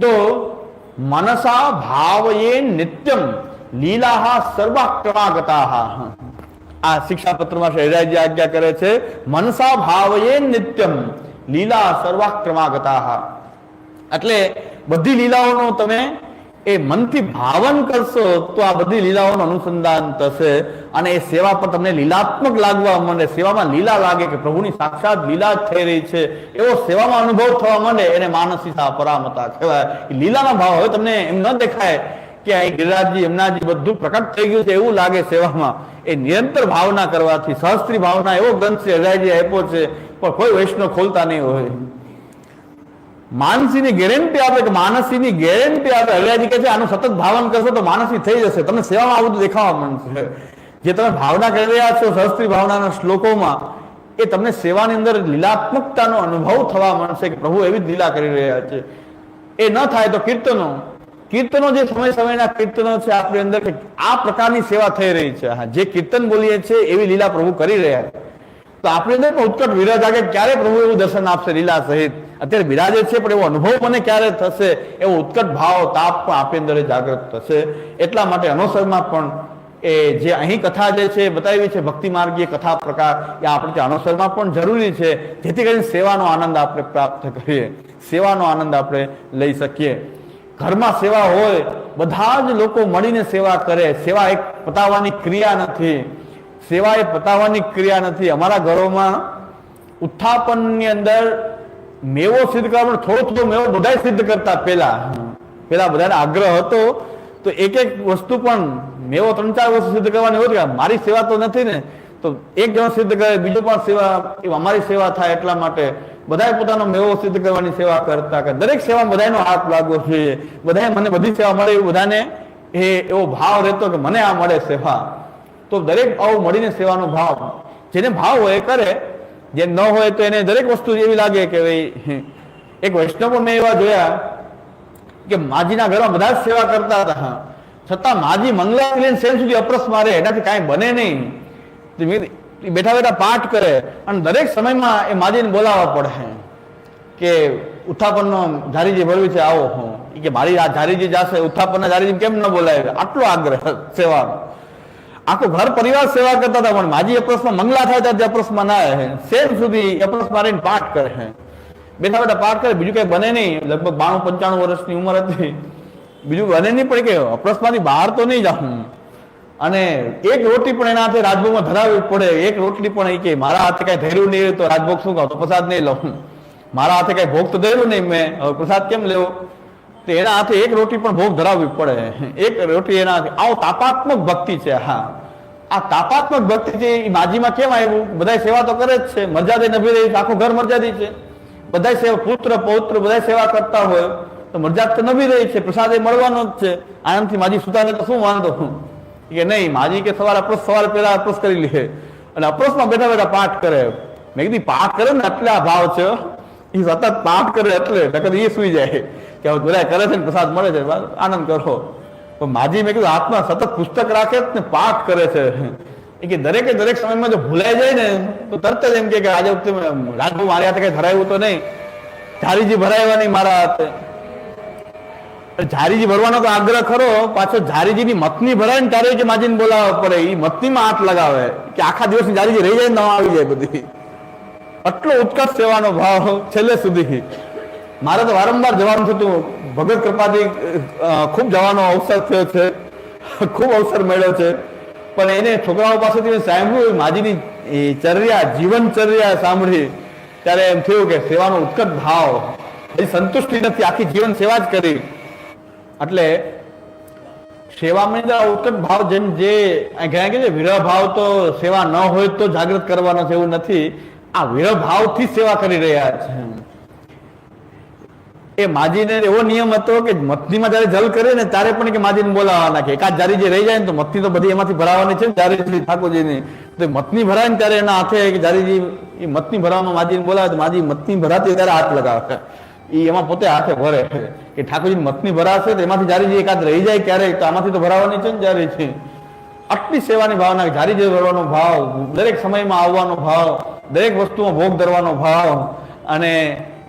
તો મનસા ભાવયે નિત્યમ, લીલાહ સર્વાક્રમાગતાહ. આ શિક્ષાપત્રમાં શહેરાજી આજ્ઞા કરે છે, મનસા ભાવયે નિત્યમ, લીલા સર્વાક્રમાગતાહ. એટલે બધી લીલાઓનો તમે એ મનથી ભાવન કરશો તો આ બધી લીલાઓનું અનુસંધાન થશે અને એ સેવા પર તમને લીલાત્મક લાગવા માંડે. સેવામાં લીલા લાગે કે પ્રભુની સાક્ષાત લીલા જ થઈ રહી છે. એવો સેવામાં અનુભવ થવા માંડે એને માનસીતા પરામતા કહેવાય. લીલાના ભાવ હવે તમને એમ ન દેખાય કે અહીં ગિરિરાજજી એમનાજી બધું પ્રકટ થઈ ગયું છે એવું લાગે સેવામાં. એ નિરંતર ભાવના કરવાથી, સહસ્ત્રી ભાવના એવો ગ્રંથ છે હૃદયજી આપ્યો છે, પણ કોઈ વૈષ્ણવ ખોલતા નહીં હોય. માનસીની ગેરંટી આપે કે માનસીની ગેરંટી આપે. હરિયાજી કહે છે, આનું સતત ભાવન કરશો તો માનસી થઈ જશે. તમને સેવામાં આવું બધું દેખાવા માંડશે જે તમે ભાવના કરી રહ્યા છો, સહસ્ત્રી ભાવનાના શ્લોકોમાં, એ તમને સેવાની અંદર લીલાત્મકતાનો અનુભવ થવા માંડશે કે પ્રભુ એવી જ લીલા કરી રહ્યા છે. એ ન થાય તો કીર્તનો. કીર્તનો જે સમય સમયના કીર્તનો છે, આપણી અંદર આ પ્રકારની સેવા થઈ રહી છે. હા, જે કીર્તન બોલીએ છીએ, એવી લીલા પ્રભુ કરી રહ્યા છે. તો આપણી અંદર પણ ઉત્કટ વિરાજ આગે ક્યારે પ્રભુ એવું દર્શન આપશે, લીલા સહિત? અત્યારે બિરાજે છે, પણ એવો અનુભવ મને ક્યારે થશે? એવો ઉત્કટ ભાવ, તાપ પણ આપણી અંદર જાગૃત થશે. એટલા માટે અનુસરમાં પણ એ જે અહીં કથા જે છે બતાવી છે, ભક્તિ માર્ગીય કથા પ્રકાર, એ આપણે ત્યાં અનુસરમાં પણ જરૂરી છે. જેથી કરીને સેવાનો આનંદ આપણે પ્રાપ્ત કરીએ. સેવાનો આનંદ આપણે લઈ શકીએ. ઘરમાં સેવા હોય, બધા જ લોકો મળીને સેવા કરે. સેવા એક પતાવવાની ક્રિયા નથી. સેવા એ પતાવવાની ક્રિયા નથી. અમારા ઘરોમાં ઉત્થાપનની અંદર મેવો સિદ્ધ કરવા થોડો થોડો મેવો બધા સિદ્ધ કરતા પેલા પેલા બધાને આગ્રહ હતો. તો એક એક વસ્તુ પણ મેવો ત્રણ ચાર વસ્તુ સિદ્ધ કરવાની હોય મારી સેવા તો નથી ને, તો એક જણો સિદ્ધ કરે, બીજો પણ સેવા એ અમારી સેવા થાય એટલા માટે બધાએ પોતાનો મેવો સિદ્ધ કરવાની સેવા કરતા કે દરેક સેવા બધાનો હાથ લાગવો જોઈએ. બધાએ મને બધી સેવા મળે એવું બધાને એ એવો ભાવ રહેતો કે મને આ મળે સેવા. તો દરેક ભાવ મળીને સેવાનો ભાવ. જેને ભાવ હોય કરે. જે ન હોય તો એને દરેક વસ્તુ એવી લાગે કે ભાઈ એક વૈષ્ણવ મેં એવા જોયા કે માજીના ઘરમાં બધા જ સેવા કરતા હતા. છતાં માજી મંગલાથી લઈને સેન સુધી અપ્રસ મારે, એનાથી કાંઈ બને નહીં. બેઠા બેઠા પાઠ કરે. અને દરેક સમયમાં એ માજીને બોલાવવા પડે. કે ઉત્થાપનનો ઝારીજી ભરવી છે, આવો હું. કે મારી આ ઝારીજી જાશે ઉત્થાપનના ઝારીજી કેમ ન બોલાવે? આટલો આગ્રહ સેવાનો. આખો ઘર પરિવાર સેવા કરતા હતા, પણ માજી અપ્રસમાં મંગલા થાય ત્યારે અપ્રસમાં ના રહે. સેમ સુધી અપ્રસ મારીને પાઠ કરે બેઠા બેઠા પાઠ કરે, બીજું કઈ બને નહીં. લગભગ બાણું પંચાણું વર્ષની ઉંમર હતી. બીજું બને નહીં, પણ કે અપ્રસમાંથી બહાર તો નહીં જાઉં. અને એક રોટી પણ એના હાથે રાજભોગમાં ધરાવવી પડે. એક રોટલી પણ એ કે, મારા હાથે કઈ ધર્યું નહીં, તો રાજભોગ શું કહો તો પ્રસાદ નહીં લઉં. મારા હાથે કઈ ભોગ તો ધર્યું નહીં મેં. હવે પ્રસાદ કેમ લેવો? તો એના હાથે એક રોટી પણ ભોગ ધરાવવી પડે. એક રોટી એના આવો તાપાત્મક ભક્તિ છે, હા. આ તાપાત્મક ભક્તિ છે, એ માજીમાં કેમ આવ્યું? બધા સેવા તો કરે જ છે. મર્યાદે નભી રહી, આખું ઘર મર્યાદી છે. બધા સેવા, પુત્ર, પૌત્ર બધા સેવા કરતા હોય. તો મર્યાદ તો નભી રહી છે, પ્રસાદ એ મળવાનો જ છે. આનંદથી માજી સુતાને તો શું વાંધો? કે નહીં, માજી કે સવારે અપ્રોસ સવારે પહેલા અપ્રોસ કરી લે. અને અપ્રોસમાં બેઠા બેઠા પાઠ કરે. મેં કીધી, પાઠ કરે ને એટલે આ ભાવ છે. એ સતત પાઠ કરે એટલે, નકર એ સુઈ જાય. કે હવે બધા કરે છે ને, પ્રસાદ મળે છે. આનંદ કરો. પણ માજી મેં કીધું, આત્મા સતત પુસ્તક રાખે જ ને પાઠ કરે છે. એ કે દરેકે દરેક સમયમાં જો ભૂલાઈ જાય ને, તો તરત જ એમ કે આજે વખતે રાજભુ મારી હાથે કઈ ધરાયું તો નહીં. ઝારીજી ભરાયા નહીં મારા હાથે. ઝારીજી ભરવાનો તો આગ્રહ ખરો, પાછો ઝારીજીની મથની ભરાય ને ત્યારે કે માજીને બોલાવવા પડે. એ મતનીમાં હાથ લગાવે. કે આખા દિવસની ઝારીજી રહી જાય ન આવી જાય બધી. આટલો ઉત્કર્ષ સેવાનો ભાવ છેલ્લે સુધી. મારે તો વારંવાર જવાનું થતું. ભગત કૃપાથી ખૂબ જવાનો અવસર થયો છે. ખૂબ અવસર મળ્યો છે. પણ એને છોકરાઓ પાસેથી સાંભળ્યું, માજીની ચર્યા જીવનચર્યા સાંભળી, ત્યારે એમ થયું કે સેવાનો ઉત્કટ ભાવ. એ સંતુષ્ટિ નથી, આખી જીવન સેવા જ કરી. એટલે સેવામાં અંદર ઉત્કટ ભાવ જેમ જે ઘણા કે વિરહ ભાવ તો સેવા ન હોય તો જાગૃત કરવાનો છે એવું નથી. આ વિરહ ભાવથી સેવા કરી રહ્યા છે. એ માજીને એવો નિયમ હતો કે મથનીમાં જયારે જલ કરે ને ત્યારે પણ કે માજીને બોલાવવાના કે એકાદ જારી જે રહી જાય ને તો મથની તો બધી એમાંથી ભરાવાની છે ને જારી ઠાકોરજીની. તો મથની ભરાય ને ત્યારે એના હાથે જારીજી એ મથની ભરવામાં માજીને બોલાવે તો માજી મથની ભરાતી ત્યારે હાથ લગાવે. એ એમાં પોતે હાથે ભરે. કે ઠાકોરજી મથની ભરાશે તો એમાંથી જારીજી એકાદ રહી જાય ક્યારેક તો આમાંથી તો ભરાવાની છે ને જારી છે આટલી સેવાની ભાવના જારી જે ભરવાનો ભાવ, દરેક સમયમાં આવવાનો ભાવ, દરેક વસ્તુમાં ભોગ ધરવાનો ભાવ અને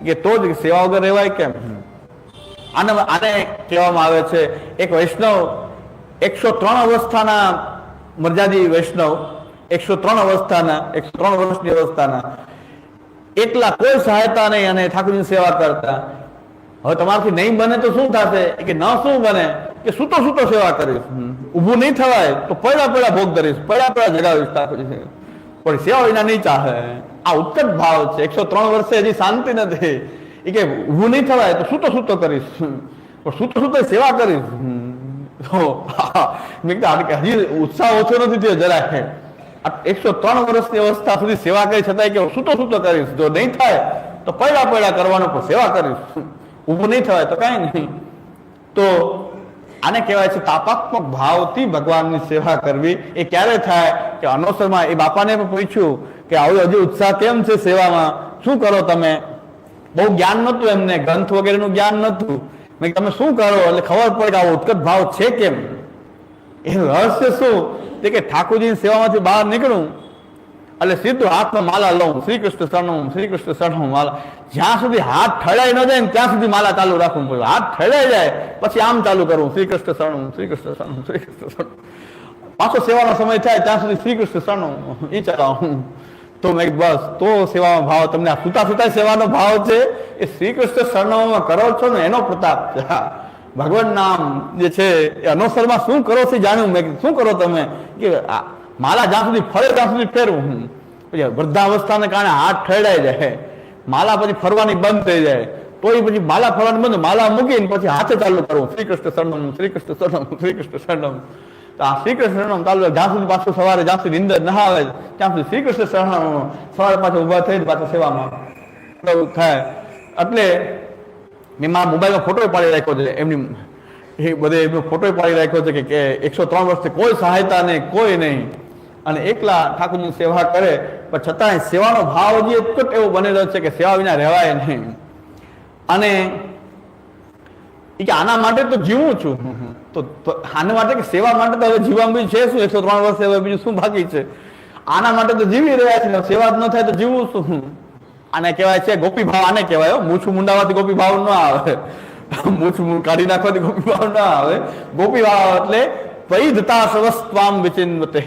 કે તો જ સેવા વગર રહેવાય કેમ? આને આને કહેવામાં આવે છે, એક વૈષ્ણવ એકસો ત્રણ અવસ્થાના મર્યાદી વૈષ્ણવ, એકસો ત્રણ અવસ્થાના, એકસો ત્રણ વર્ષની અવસ્થાના. એટલા કોઈ સહાયતા નહીં અને ઠાકોરની સેવા કરતા. હવે તમારથી નહીં બને તો શું થશે? કે ન શું બને? કે સૂતો સૂતો સેવા કરીશ. ઊભું નહીં થવાય તો પડ્યા પડ્યા ભોગ કરીશ પડ્યા પડ્યા જગાવીશ ઠાકોરજી સેવા. પણ સેવા વિના નહીં ચાલે આ ઉત્કટ ભાવ છે. એકસો ત્રણ વર્ષે હજી શાંતિ નથી. એ કે ઊભું નહીં થવાય તો સૂતો સૂતો કરીશ. પણ સૂતો સૂતો સેવા કરીશ. મેં કીધું હજી ઉત્સાહ ઓછો નથી થયો જરાય. એકસો ત્રણ વર્ષની અવસ્થા સુધી સેવા કરી છતાંય કે સૂતો સૂતો કરીશ. જો નહીં થાય, તો પડ્યા પડ્યા કરવાનું પણ સેવા કરીશ. ઊભું નહીં થવાય તો કાંઈ નહીં. તો આને કહેવાય છે તાપાત્મક ભાવથી ભગવાનની સેવા કરવી. એ ક્યારે થાય? કે અનોસરમાં એ બાપાને પણ પૂછ્યું કે આવું હજી ઉત્સાહ કેમ છે સેવામાં? શું કરો તમે? બહુ જ્ઞાન નહોતું એમને, ગ્રંથ વગેરેનું જ્ઞાન નહોતું. મેં તમે શું કરો? એટલે ખબર પડે કે આવો ઉત્કટ ભાવ છે કેમ? એ રહસ્ય શું? તે કે ઠાકોરજીની સેવામાંથી બહાર નીકળું, એટલે સીધું હાથમાં માલા લઉં શ્રી કૃષ્ણ શરણમ શ્રી કૃષ્ણ શરણમ માલા. જ્યાં સુધી હાથ ઠળાઈ ન જાય ને ત્યાં સુધી માલા ચાલુ રાખવું પડે. હાથ ઠળાઈ જાય, પછી આમ ચાલુ કરવું શ્રી કૃષ્ણ શરણમ શ્રી કૃષ્ણ શરણમ શ્રી કૃષ્ણ શરણમ પાછો સેવાનો સમય થાય, ત્યાં સુધી શ્રી કૃષ્ણ શરણમ એ ચલાવું. તો મેં બસ, તો સેવામાં ભાવ, તમને આ સુતા સુતા સેવાનો ભાવ છે? એ શ્રી કૃષ્ણ શરણોમાં કરો છો ને, એનો પ્રતાપ છે. ભગવાન નામ જે છે, એ અનુસરમાં શું કરો છો જાણ્યું. મેં શું કરો તમે? કે માલા જ્યાં સુધી ફરે ત્યાં સુધી ફેરવું હું. પછી વૃદ્ધાવસ્થાને કારણે હાથ ઠેડાઈ જાય. માલા પછી ફરવાની બંધ થઈ જાય. તો એ પછી માલા ફરવાની બંધ, માલા મૂકીને પછી હાથે ચાલુ કરવું. શ્રી કૃષ્ણ શરણમ શ્રી કૃષ્ણ શરણમ શ્રી કૃષ્ણ શરણમ. તો આ શ્રી કૃષ્ણ શરણમ ચાલુ. જ્યાં સુધી પાછું સવારે જ્યાં સુધી નિંદર ના આવે ત્યાં સુધી શ્રી કૃષ્ણ શરણમ સવારે પાછું ઊભા થઈને પાછા સેવામાં થાય. એટલે મેં મારા મોબાઈલમાં ફોટો પાડી રાખ્યો છે. એમની એ બધે એમનો ફોટો પાડી રાખ્યો છે કે- એકસો ત્રણ વર્ષથી કોઈ સહાયતા નહીં, કોઈ નહીં. અને એકલા ઠાકોરની સેવા કરે. પણ છતાંય સેવાનો ભાવ હજી ઉત્કટ એવો બનેલો છે કે સેવા વિના રહેવાય નહીં. અને એ કે આના માટે તો જીવું છું. તો આના માટે કે સેવા માટે તો હવે બી છે શું? એકસો ત્રણ વર્ષે હવે બીજું શું બાકી છે? આના માટે તો જીવી રહ્યા છે સેવા જ ન થાય તો જીવવું શું? આને કહેવાય છે ગોપી ભાવ. આને કહેવાય. મૂછું મુંડાવાથી ગોપી ભાવ ન આવે. મૂછું કાઢી નાખવાથી ગોપી ભાવ ન આવે. ગોપી ભાવ એટલે પૈધતા સવસ્વામ વિચિન્વતે.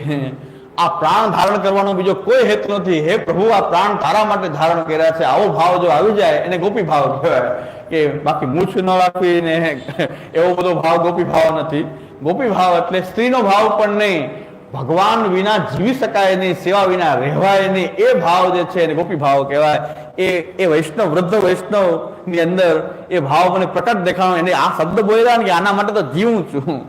આ પ્રાણ ધારણ કરવાનો બીજો કોઈ હેતુ નથી. હે પ્રભુ, આ પ્રાણ તારા માટે ધારણ કર્યા છે. આવો ભાવ જો આવી જાય, એને ગોપી ભાવ કહેવાય. કે બાકી મૂછ ન રાખવી ને એવો બધો ભાવ ગોપી ભાવ નથી. ગોપી ભાવ એટલે સ્ત્રીનો ભાવ પણ નહીં. ભગવાન વિના જીવી શકાય નહીં, સેવા વિના રહેવાય નહીં. એ ભાવ જે છે એને ગોપી ભાવ કહેવાય. એ એ વૈષ્ણવ, વૃદ્ધ વૈષ્ણવની અંદર એ ભાવ મને પ્રકટ દેખાણો. એને આ શબ્દ બોલ્યા ને કે આના માટે તો જીવું છું.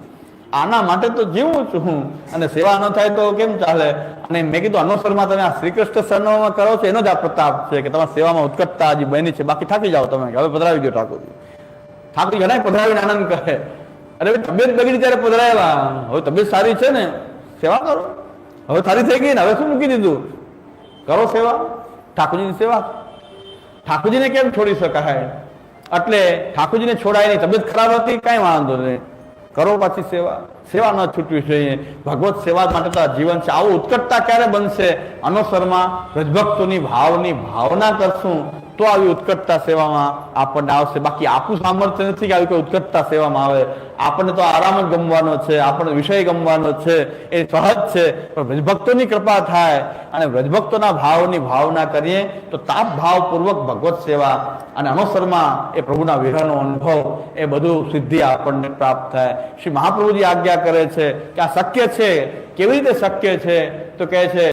આના માટે તો જીવું છું હું. અને સેવા ન થાય તો કેમ ચાલે? અને મેં કીધું અનુસરમાં તમે આ શ્રી કૃષ્ણ કરો છો, એનો જ આ પ્રતાપ છે કે તમારા સેવામાં ઉત્કટતા હજી બની છે. બાકી થાકી જાઓ તમે. હવે પધરાવી દો ઠાકોરજી. ઠાકોરજી ઘણા પધરાવીને આનંદ કરે. અરે તબિયત બગડી ત્યારે પધરાવ્યા હવે તબિયત સારી છે ને? સેવા કરો. હવે સારી થઈ ગઈ ને, હવે શું મૂકી દીધું? કરો સેવા. ઠાકોરજીની સેવા. ઠાકોરજીને કેમ છોડી શકાય? એટલે ઠાકોરજીને છોડાય નહીં. તબિયત ખરાબ હતી, કાંઈ વાંધો નહીં. કરો પાછી સેવા સેવા ન છૂટવી જોઈએ. ભગવત સેવા માટે તો આ જીવન છે. આવું ઉત્કટતા ક્યારે બનશે? અનુસરમાં રજભક્તોની ભાવની ભાવના કરશું. તો આવી ઉત્કટતા સેવામાં આપણને આવશે. બાકી આપણું સામર્થ્ય નથી કે આવી કોઈ ઉત્કટતા સેવામાં આવે. આપણને તો આરામ જ ગમવાનો છે, આપણને વિષય ગમવાનો છે, એ સહજ છે. પણ વ્રજભક્તોની કૃપા થાય અને વ્રજભક્તોના ભાવની ભાવના કરીએ તો તાપ ભાવપૂર્વક ભગવત સેવા અને અનુસરમાં એ પ્રભુના વિરહનો અનુભવ એ બધું સિદ્ધિ આપણને પ્રાપ્ત થાય. શ્રી મહાપ્રભુજી આજ્ઞા કરે છે કે આ શક્ય છે? કેવી રીતે શક્ય છે? તો કહે છે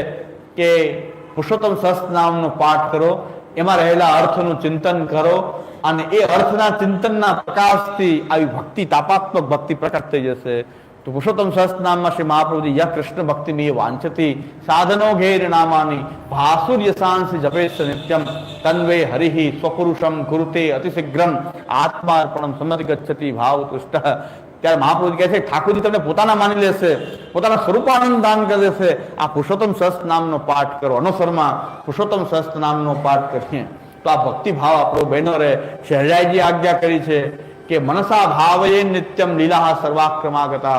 કે પુરુષોત્તમ સહસ્ર નામનો પાઠ કરો. એમાં રહેલા અર્થનું ચિંતન કરો અને એ અર્થના ચિંતનના પ્રકાશથી આવી ભક્તિ, તાપાત્મક ભક્તિ પ્રકટ થઈ જશે. તો પુરુષોત્તમ સહસ્રનામમાં શ્રી મહાપ્રભુજી યહ કૃષ્ણ ભક્તિ મેં વાંચતી, સાધનો ઘેર નામાની, ભાસુર્ય સાંસી જપેશ નિત્યમ, તન્વે હરિહિ સ્વપુરુષમ કુરુતે અતિશીઘ્રમ, આત્માર્પણમ સમતિ ગચ્છતી ભાવ તુષ્ટ ત્યારે મહાપુરુષ કહે છે, ઠાકોરજી તમને પોતાના માની લેશે, પોતાના સ્વરૂપાનંદ દાન કરી દેશે. આ પુરુષોત્તમ સહસ્ત્ર નામનો પાઠ કરો, અનુસરમાં પુરુષોત્તમ સહસ્ત્ર નામનો પાઠ કરીએ. તો આ ભક્તિભાવ આપણો બહેનો રહે શહેજાઈજી આજ્ઞા કરી છે કે, મનસા ભાવયે નિત્યમ લીલા સર્વાક્રમાગતા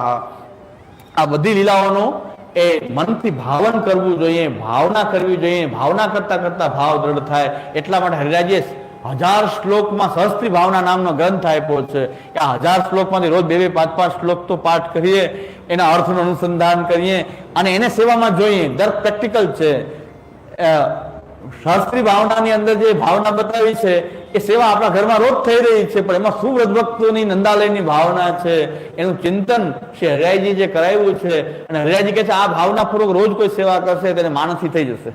આ બધી લીલાઓનું એ મનથી ભાવન કરવું જોઈએ, ભાવના કરવી જોઈએ, ભાવના કરતા કરતા ભાવ દ્રઢ થાય. એટલા માટે હરિરાજીએ હજાર શ્લોકમાં સહસ્ત્રી ભાવના નામનો ગ્રંથ આપ્યો છે કે આ હજાર શ્લોકમાંથી રોજ બે બે પાંચ પાંચ શ્લોક તો પાઠ કરીએ, એના અર્થનું અનુસંધાન કરીએ અને એને સેવામાં જોઈએ. દર પ્રેક્ટિકલ છે. શાસ્ત્રી ભાવનાની અંદર જે ભાવના બતાવી છે, એ સેવા આપણા ઘરમાં રોજ થઈ રહી છે, પણ એમાં શું વ્રજભક્તોની નંદાલયની ભાવના છે. એનું ચિંતન શ્રી હરિયાજી જે કરાવ્યું છે અને હરિયાજી કહે છે, આ ભાવનાપૂર્વક રોજ કોઈ સેવા કરશે, તેને માનસી થઈ જશે.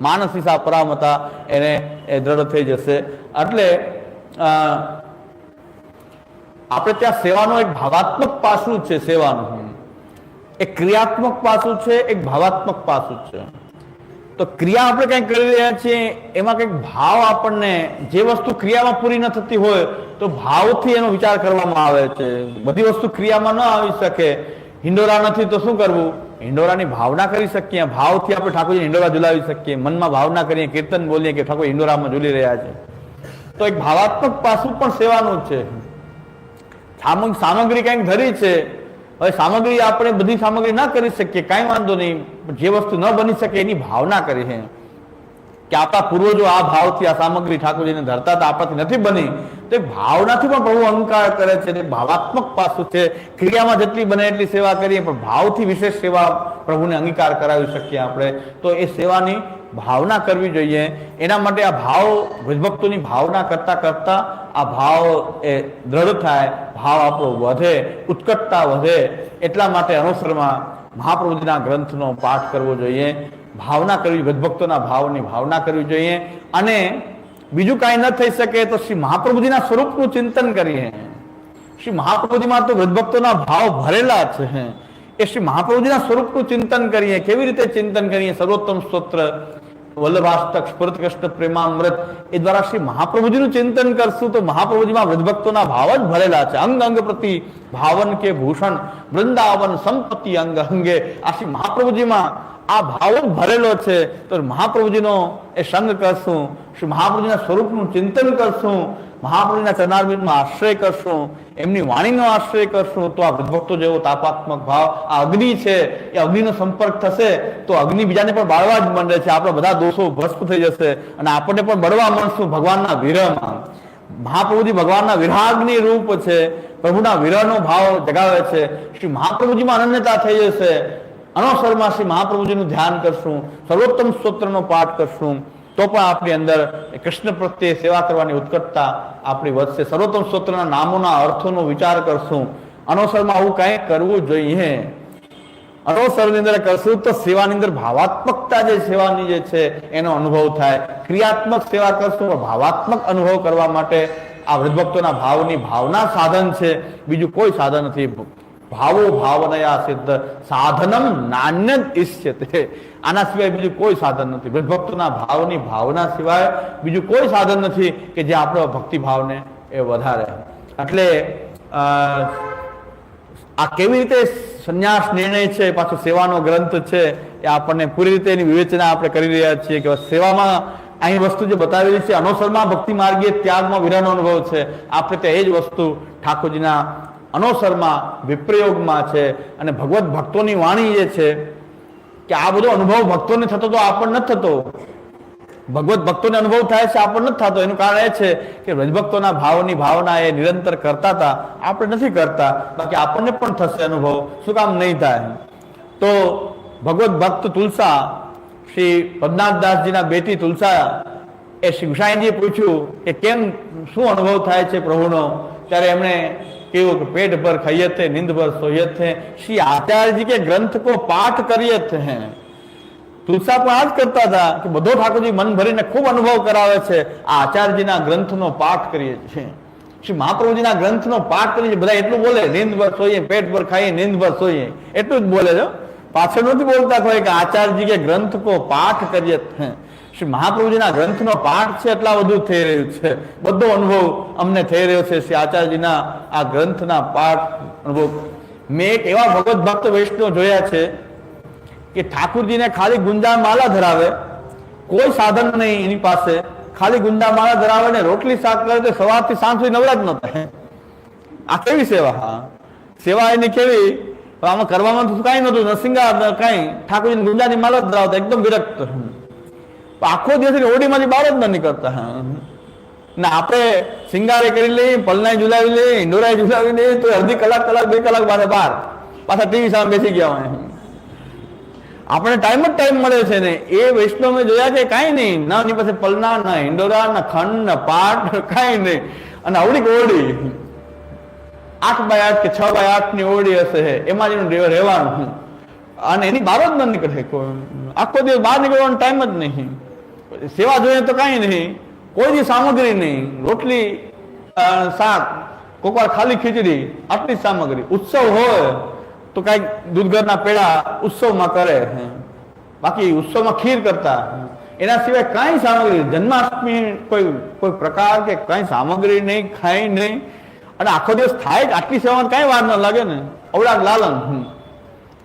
માનસી સા પરામતા એને એ દ્રઢ થઈ જશે. એટલે આપણે ત્યાં સેવાનું એક ભાવાત્મક પાસું છે, સેવાનું. એક ક્રિયાત્મક પાસું છે, એક ભાવાત્મક પાસું છે. તો ક્રિયા આપણે કંઈક કરી રહ્યા છીએ, એમાં કંઈક ભાવ આપણને, જે વસ્તુ ક્રિયામાં પૂરી ન થતી હોય, તો ભાવથી એનો વિચાર કરવામાં આવે છે. બધી વસ્તુ ક્રિયામાં ન આવી શકે. હિંડોરા નથી તો શું કરવું? હિંડોરાની ભાવના કરી શકીએ, ભાવથી આપણે ઠાકોરજી હિંડોરા ઝુલાવી શકીએ, મનમાં ભાવના કરીએ, કીર્તન બોલીએ કે ઠાકોર હિંડોરામાં ઝૂલી રહ્યા છે. તો એક ભાવાત્મક પાસું પણ સેવાનું છે. સામગ, સામગ્રી કંઈક ધરી છે. હવે સામગ્રી આપણે બધી સામગ્રી ના કરી શકીએ, કાંઈ વાંધો નહીં. જે વસ્તુ ન બની શકે એની ભાવના કરી છે. કે આપણા પૂર્વજો આ ભાવથી આ સામગ્રી ઠાકોરજીને ધરતા હતા, આપણાથી નથી બની. તો ભાવનાથી પણ પ્રભુ અહંકાર કરે છે તે ભાવાત્મક પાસું છે. ક્રિયામાં જેટલી બને એટલી સેવા કરીએ, પણ ભાવથી વિશેષ સેવા પ્રભુને અંગીકાર કરાવી શકીએ આપણે. તો એ સેવાની ભાવના કરવી જોઈએ. એના માટે આ ભાવ ભજભક્તોની ભાવના કરતા કરતા આ ભાવ એ દ્રઢ થાય, ભાવ આપણો વધે, ઉત્કટતા વધે. એટલા માટે અનુસરમાં મહાપ્રભુજીના ગ્રંથનો પાઠ કરવો જોઈએ. ભાવના કરવી ભક્તોના ભાવની ભાવના કરવી જોઈએ. અને બીજું કાંઈ ન થઈ શકે તો શ્રી મહાપ્રભુજીના સ્વરૂપનું ચિંતન કરીએ. શ્રી મહાપ્રભુજીમાં તો ભક્તોના ભાવ ભરેલા છે. એ શ્રી મહાપ્રભુજીના સ્વરૂપનું ચિંતન કરીએ. કેવી રીતે ચિંતન કરીએ? સર્વોત્તમ સ્તોત્ર વલ્લભાષ્ટક સ્ફુરત કૃષ્ણ પ્રેમામૃત એ દ્વારા શ્રી મહાપ્રભુજીનું ચિંતન કરશું તો મહાપ્રભુજીમાં વૃદ્ધભક્તોના ભાવ જ ભરેલા છે. અંગ અંગ પ્રતિ ભાવન કે ભૂષણ, વૃંદાવન સંપત્તિ અંગ અંગે આ શ્રી મહાપ્રભુજીમાં આ ભાવ ભરેલો છે. તો મહાપ્રભુજીનો એ સંગ કરશું, શ્રી મહાપ્રભુજીના સ્વરૂપનું ચિંતન કરશું મહાપ્રભુના ચરણારવિંદમાં આશ્રય કરશું, એમની વાણીનો આશ્રય કરશું, તો આ ભક્તો જેવો તાપાત્મક ભાવ, આ અગ્નિ છે, એ અગ્નિનો સંપર્ક થશે, તો અગ્નિ બીજાને પણ બાળવા જ માંડે છે. આપણા બધા દોષો ભસ્મ થઈ જશે અને આપણને પણ બળવા મળશું ભગવાનના વિરહમાં. મહાપ્રભુજી ભગવાનના વિરાગની રૂપ છે. પ્રભુના વિરહનો ભાવ જગાવે છે. શ્રી મહાપ્રભુજીમાં અનન્યતા થઈ જશે. અનવસરમાં શ્રી મહાપ્રભુજીનું ધ્યાન કરશું. સર્વોત્તમ સ્તોત્રનો પાઠ કરશું. તો પણ આપણી અંદર કૃષ્ણ પ્રત્યે સેવા કરવાની ઉત્કટતા આપણી વધશે. સર્વોત્તમ સ્તોત્રના નામોના અર્થોનો વિચાર કરશું. અનવસરમાં આવું કંઈક કરવું જોઈએ. અનવસરની અંદર કરશું તો સેવાની અંદર ભાવાત્મકતા જે સેવાની જે છે, એનો અનુભવ થાય. ક્રિયાત્મક સેવા કરશું ભાવાત્મક અનુભવ કરવા માટે આ વૃદ્ધભક્તોના ભાવની ભાવના સાધન છે. બીજું કોઈ સાધન નથી. ભાવો ભાવનયા સિદ્ધ સાધનમ નાન્ય ઇષ્યતે આના સિવાય બીજું કોઈ સાધન નથી। ભક્તોના ભાવની ભાવના સિવાય બીજું કોઈ સાધન નથી કે જે આપણો ભક્તિભાવને એ વધારે. એટલે આ કેવી રીતે સંન્યાસ નિર્ણય છે, પાછો સેવાનો ગ્રંથ છે, એ આપણને પૂરી રીતે એની વિવેચના આપણે કરી રહ્યા છીએ કે સેવામાં અહીં વસ્તુ જે બતાવેલી છે, અનોસરમાં ભક્તિ માર્ગે ત્યાગમાં વિરાનો અનુભવ છે આપણે ત્યાં એ જ વસ્તુ ઠાકોરજીના અનોસરમાં, વિપ્રયોગમાં છે અને ભગવત ભક્તોની વાણી જે છે કે આ બધો અનુભવ ભક્તોને થતો તો આપણને નથી થતો. ભગવત ભક્તોને અનુભવ થાય છે આપણને નથી થતો. એનું કારણ એ છે કે રજભક્તોના ભાવની ભાવના એ નિરંતર કરતા હતા. આપણે નથી કરતા. બાકી આપણને પણ થશે અનુભવ. શું કામ નહીં થાય? તો ભગવત ભક્ત તુલસા, શ્રી પદ્મનાથદાસજીના બેટી તુલસા એ શ્રી ગુસાઈજીએ પૂછ્યું કે કેમ, શું અનુભવ થાય છે પ્રભુનો? ત્યારે એમણે કેવું કે પેટ ભર ખાઈએ થે નિંદ ભર સોયત થે શ્રી આચાર્યજી કે ગ્રંથ કો પાઠ કરીએ હે. તુલસા પણ આ જ કરતા હતા કે બધો ઠાકોરજી મન ભરીને ખૂબ અનુભવ કરાવે છે. આ આચાર્યજીના ગ્રંથનો પાઠ કરીએ છીએ. શ્રી મહાપ્રભુજીના ગ્રંથનો પાઠ કરીએ બધા એટલું બોલે નીંદ ભર સોઈએ પેટ ભર ખાઈએ નીંદ ભર સોઈએ એટલું જ બોલે છે. પાછળ નથી બોલતા કોઈ કે આચાર્યજી કે ગ્રંથ કો પાઠ કરીએ શ્રી મહાપ્રભુજીના ગ્રંથનો પાઠ છે, એટલા વધુ થઈ રહ્યું છે. બધો અનુભવ અમને થઈ રહ્યો છે શ્રી આચાર્યજીના આ ગ્રંથના પાઠ અનુભવ. મેં એક એવા ભગવત ભક્ત વૈષ્ણવ જોયા છે કે ઠાકુરજીને ખાલી ગુંજા માલા ધરાવે, કોઈ સાધન નહીં એની પાસે. ખાલી ગુંજા માળા ધરાવે ને રોટલી શાક કરે તો સવારથી સાંજ સુધી નવરા જ ન થાય. આ કેવી સેવા? હા. સેવા એની કેવી? આમાં કરવામાં તો કાંઈ નતું નરસિંગા કાંઈ ઠાકોરજીની ગુંજાની માલા ધરાવતા, એકદમ વિરક્ત. પણ આખો દિવસ ઓડીમાંથી બહાર જ ન નીકળતા. ને આપણે સિંગારે કરી લઈએ, પલનાઈ ઝુલાવી લઈએ ઇન્ડોરાય ઝુલાવી લઈએ, તો અડધી કલાક કલાક, બે કલાક બારે બહાર. પાછા ટીવી સામે બેસી ગયા હોય. આપણે ટાઈમ જ ટાઈમ મળે છે ને. એ વૈષ્ણવ મેં જોયા છે કાંઈ નહીં. ના એની પાસે પલના, ના ઇન્ડોરા ના ખંડ, ના પાટ કાંઈ નહીં. અને આવડી ઓરડી? આઠ બાય આઠ કે છ બાય આઠની ઓરડી હશે. એમાં જ એનું રહેવાનું. અને એની બહાર જ ન નીકળે કોઈ. આખો દિવસ બહાર નીકળવાનો ટાઈમ જ નહીં. સેવા જોઈએ તો કાંઈ નહીં. કોઈ દી સામગ્રી નહીં. રોટલી શાક, કોકવાર ખાલી ખીચડી આટલી સામગ્રી. ઉત્સવ હોય તો કાંઈક દૂધઘરના પેડા ઉત્સવમાં કરે. બાકી ઉત્સવમાં ખીર કરતા. એના સિવાય કાંઈ સામગ્રી, જન્માષ્ટમી કોઈ કોઈ પ્રકાર કે કાંઈ સામગ્રી નહીં, ખાઈ નહીં. અને આખો દિવસ થાય જ, આટલી સેવામાં કાંઈ વાર ન લાગે ને. અવળા લાલન.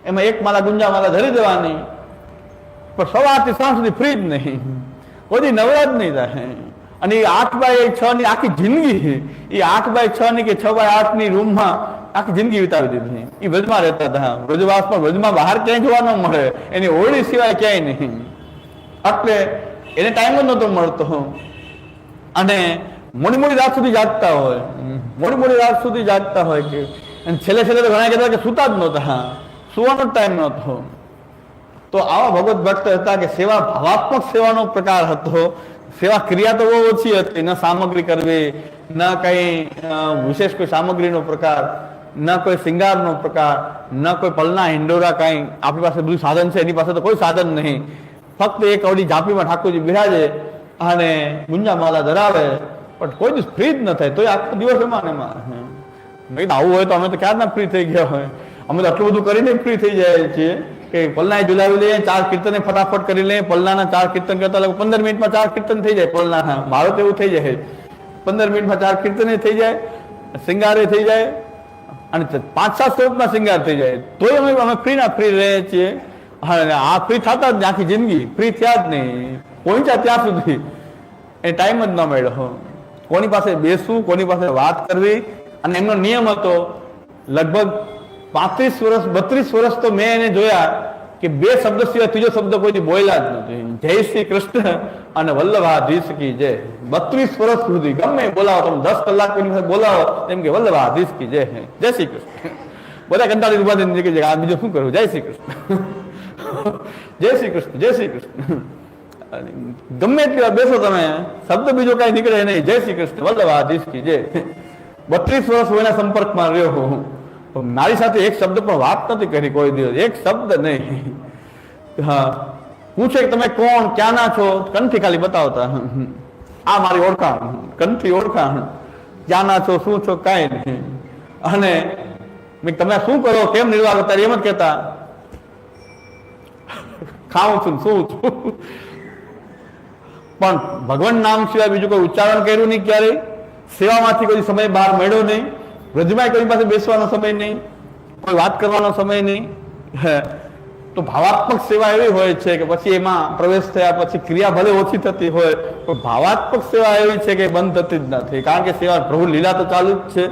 એમાં એક માલા ગુંજા માલા ધરી દેવાની. પણ સવારથી સાંજ સુધી ફ્રી જ નહીં. દી નવરા નહીં થાય. અને એ આઠ બાય છ ની આખી જિંદગી એ આઠ બાય છ ની કે છ બાય આઠની રૂમમાં આખી જિંદગી વિતાવી દીધી. એ વ્રજમાં રહેતા હતા. વ્રજવાસમાં વ્રજમાં બહાર ક્યાંય જોવા ન મળે. એની ઓળી સિવાય ક્યાંય નહીં. એટલે એને ટાઈમ જ નહોતો મળતો. અને મોડી મોડી રાત સુધી જાગતા હોય. મોડી મોડી રાત સુધી જાગતા હોય કે અને છેલ્લે છેલ્લે તો ઘણા કહેતા કે સુતા જ નહોતા. સુવાનો ટાઈમ નહોતો. તો આવા ભગવત ભક્ત હતા કે સેવા ભાવાત્મક સેવાનો પ્રકાર હતો. સેવા ક્રિયા તો બહુ ઓછી હતી. ન સામગ્રી કરવી, ન કઈ વિશેષ કોઈ સામગ્રીનો પ્રકાર, ન કોઈ શિંગારનો પ્રકાર, ન કોઈ પલના હિંડોરા કઈ. આપણી પાસે બધું સાધન છે, એની પાસે તો કોઈ સાધન નહીં. ફક્ત એક અવડી ઝાંપીમાં ઠાકોરજી બિરાજે અને ગુંજા માલા ધરાવે. પણ કોઈ દિવસ ફ્રી જ ન થાય. તોય આખો દિવસ એમાં ને એમાં. આવું હોય તો અમે તો ક્યારના ફ્રી થઈ ગયા હોય? અમે તો આટલું બધું કરીને ફ્રી થઈ જાય છીએ. કે પલના ઝુલાવી લઈએ, ચાર કીર્તન ફટાફટ કરી લઈએ. પલનાના ચાર કીર્તન કરતા લોકો પંદર મિનિટમાં ચાર કીર્તન થઈ જાય. પલનાના મારો તો એવું થઈ જાય. પંદર મિનિટમાં ચાર કીર્તન થઈ જાય, શિંગારે થઈ જાય, અને પાંચ સાત સ્વરૂપના શિંગાર થઈ જાય. તોય અમે અમે ફ્રી ના ફ્રી રહીએ છીએ. અને આ ફ્રી થતા જ આખી જિંદગી ફ્રી થયા જ નહીં. પહોંચ્યા ત્યાં સુધી. એ ટાઈમ જ ન મળ્યો. કોની પાસે બેસવું, કોની પાસે વાત કરવી? અને એમનો નિયમ હતો, લગભગ પાંત્રીસ વર્ષ, બત્રીસ વર્ષ તો મેં એને જોયા. કે બે શબ્દ સિવાય ત્રીજો શબ્દ કોઈ બોલ્યા જ નથી. જય શ્રી કૃષ્ણ અને વલ્લભાધીશ કી જય. બત્રીસ વર્ષ સુધી ગમે બોલાવો, તમે દસ કલાક બોલાવો એમ કે વલ્લભાધીશ કી જય. જય શ્રી કૃષ્ણ. બધા કંટાળી ઊભા થઈને નીકળી જાય આ બીજું શું કરવું જય શ્રી કૃષ્ણ. જય શ્રી કૃષ્ણ, જય શ્રી કૃષ્ણ. ગમે એટલી બેસો તમે, શબ્દ બીજો કઈ નીકળે નહીં. જય શ્રી કૃષ્ણ, વલ્લભાધીશ કી જય. બત્રીસ વર્ષ હું સંપર્કમાં રહ્યો હું. મારી સાથે એક શબ્દ પણ વાત નથી કરી કોઈ દિવસ. એક શબ્દ નહીં. હા. પૂછે કે તમે કોણ, ક્યાંના છો? કંઠી ખાલી બતાવતા. આ મારી ઓળખાણ. કંઠી ઓળખાણ. ક્યાંના છો, શું છો, કાંઈ નહીં. અને તમે શું કરો, કેમ નિર્વાહ કરતા એમ જ કહેતા. ખાઉં છું, શું છું? પણ ભગવાન નામ સિવાય બીજું કોઈ ઉચ્ચારણ કર્યું નહીં ક્યારેય? સેવામાંથી કોઈ સમય બહાર મળ્યો નહીં. વ્રજમાં કોઈ પાસે બેસવાનો સમય નહીં, કોઈ વાત કરવાનો સમય નહીં. તો ભાવાત્મક સેવા એવી હોય છે કે પછી એમાં પ્રવેશ થયા પછી ક્રિયા ભલે ઓછી થતી હોય, પણ ભાવાત્મક સેવા એવી છે કે બંધ થતી જ નથી. કારણ કે સેવા પ્રભુ લીલા તો ચાલુ જ છે.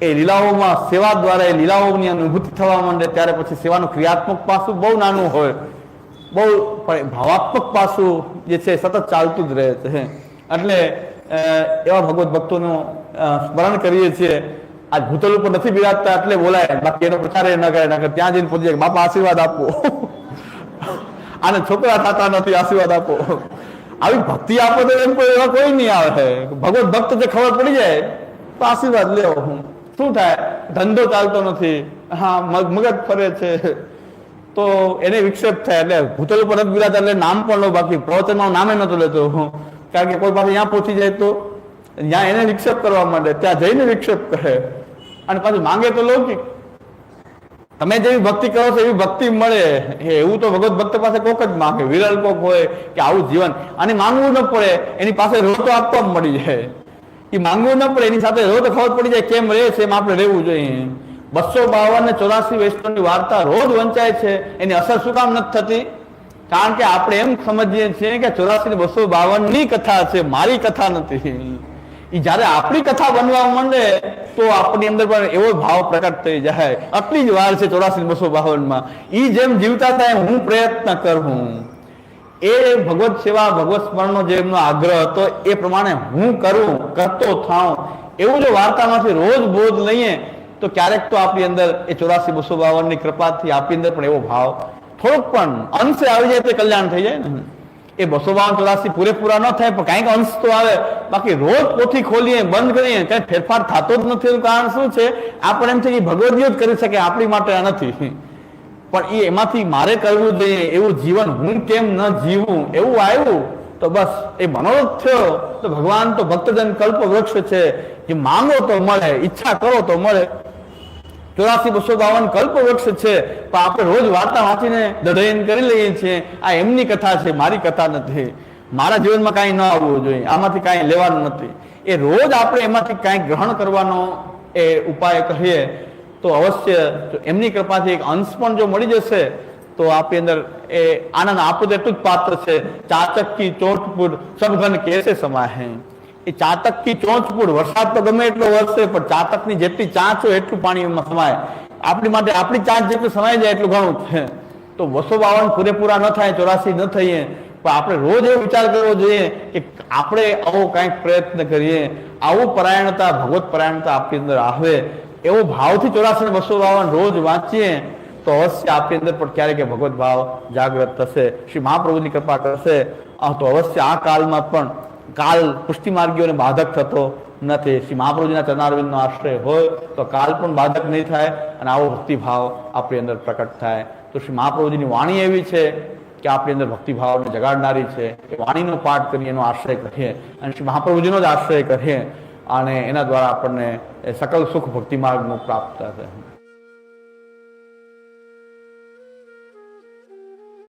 એ લીલાઓમાં સેવા દ્વારા એ લીલાઓની અનુભૂતિ થવા માંડે ત્યારે પછી સેવાનું ક્રિયાત્મક પાસું બહુ નાનું હોય. બહુ પણ ભાવાત્મક પાસું જે છે સતત ચાલતું જ રહે છે. એટલે એવા ભગવત ભક્તોનું સ્મરણ કરીએ છીએ. આજ ભૂતલ ઉપર નથી બિરાજતા એટલે બોલાય. બાકી એનો પ્રચાર ન કરે નકર ત્યાં જઈને પહોંચી જાય બાપા, આશીર્વાદ આપો. આને છોકરા થતા નથી, આશીર્વાદ આપો. આવી ભક્તિ આપો તો એમ કોઈ, એવા કોઈ નહીં આવે. ભગવત ભક્ત જે ખબર પડી જાય, તો આશીર્વાદ લેવો હું. શું થાય? ધંધો ચાલતો નથી. હા, મગ- મગજ ફરે છે. તો એને વિક્ષેપ થાય. એટલે ભૂતલ ઉપર નથી બિરાજતા, એટલે નામ પણ લો બાકી. પ્રવચનમાં નામે નતો લેતો. હું કારણ કે કોઈ પાસે ત્યાં પહોંચી જાય તો ત્યાં એને વિક્ષેપ કરવા માંડે. ત્યાં જઈને વિક્ષેપ કરે અને પાછું માંગે તો લૌકિક. તમે જેવી ભક્તિ કરો છો એવી ભક્તિ મળે. એવું તો ભગવત ભક્ત પાસે કોક જ માંગે. વિરલ કોક હોય કે આવું જીવન. અને માંગવું ન પડે, એની પાસે રો તો આપવા મળી જાય. એ માંગવું ન પડે, એની સાથે રો તો ખબર પડી જાય, કેમ રહે છે, એમ આપણે રહેવું જોઈએ. બસો બાવન ને ચોરાસી વૈષ્ણવની વાર્તા રોજ વંચાય છે. એની અસર શું કામ નથી થતી? કારણ કે આપણે એમ સમજીએ છીએ કે ચોરાસી ને બસો બાવનની કથા છે. મારી કથા નથી. ઈ જ્યારે આપણી કથા બનવા માંડે તો આપણી અંદર પણ એવો ભાવ પ્રકટ થઈ જાય. આટલી જ વાર છે ચોરાસી બસો બાવનમાં એ જેમ જીવતા થાય હું પ્રયત્ન કરું. એ ભગવત સેવા, ભગવત સ્મરણનો જે એમનો આગ્રહ હતો એ પ્રમાણે હું કરું, કરતો થાઉં. એવું જો વાર્તામાંથી રોજ બોધ લઈએ, તો ક્યારેક તો આપણી અંદર એ ચોરાસી બસો બાવનની કૃપાથી આપણી અંદર પણ એવો ભાવ. થોડોક પણ અંશે આવી જાય તો કલ્યાણ થઈ જાય ને. એ બસો બાવન ચોરાસી પૂરેપૂરા ન થાય, પણ કાંઈક અંશ તો આવે. બાકી રોજ પોથી ખોલીએ, બંધ કરીએ, કઈ ફેરફાર થતો જ નથી. એનું કારણ શું છે? આપણે એમ છે કે ભગવદીઓ જ કરી શકે, આપણી માટે નથી. પણ એ એમાંથી મારે કરવું જોઈએ, એવું જીવન હું કેમ ન જીવું, એવું આવ્યું, તો બસ એ મનોરથ થયો. તો ભગવાન તો ભક્તજન કલ્પ વૃક્ષ છે. કે માંગો તો મળે, ઈચ્છા કરો તો મળે. ચોરાસી બસો બાવન કલ્પ વૃક્ષ છે. પણ આપણે રોજ વાર્તા વાંચીને દઢયન કરી લઈએ છીએ. આ એમની કથા છે, મારી કથા નથી. મારા જીવનમાં કાંઈ ન આવવું જોઈએ. આમાંથી કાંઈ લેવાનું નથી. એ રોજ આપણે એમાંથી કાંઈ ગ્રહણ કરવાનો એ ઉપાય કહીએ તો અવશ્ય એમની કૃપાથી એક અંશ પણ જો મળી જશે, તો આપણી અંદર એ આનંદ આપો તેટલું જ પાત્ર છે. ચાચક કી ચોટપુર સબઘન કેસે સમાય હે એ ચાતક કી ચોંચપુડ વરસાદ તો ગમે એટલો વરસે, પણ ચાતકની જેટલી ચાંચ હોય એટલું પાણી એમાં સમાય. આપણી માટે આપણી ચાંચ જેટલું સમાઈ જાય એટલું ઘણું છે. તો વસો બાવન પૂરેપૂરા ન થાય, ચોરાસી ન થઈએ. પણ આપણે રોજ એવો વિચાર કરવો જોઈએ કે આપણે આવો કાંઈક પ્રયત્ન કરીએ. આવું પરાયણતા, ભગવત પરાયણતા આપણી અંદર આવે. એવો ભાવથી ચોરાસી બસો બાવન રોજ વાંચીએ, તો અવશ્ય આપણી અંદર પણ ક્યારેક એ ભગવત ભાવ જાગૃત થશે. શ્રી મહાપ્રભુની કૃપા કરશે. તો અવશ્ય આ કાળમાં પણ કાલ પુષ્ટિ માર્ગીઓને બાધક થતો નથી. શ્રી મહાપ્રભુજીના ચરણારવિંદનો આશ્રય હોય તો કાલ પણ બાધક નહીં થાય અને આવો ભક્તિભાવ આપણી અંદર પ્રકટ થાય. તો શ્રી મહાપ્રભુજીની વાણી એવી છે કે આપણી અંદર ભક્તિભાવને જગાડનારી છે. એ વાણીનો પાઠ કરી એનો આશ્રય કરીએ અને શ્રી મહાપ્રભુજીનો જ આશ્રય કરીએ અને એના દ્વારા આપણને સકલ સુખ ભક્તિ માર્ગનું પ્રાપ્ત થશે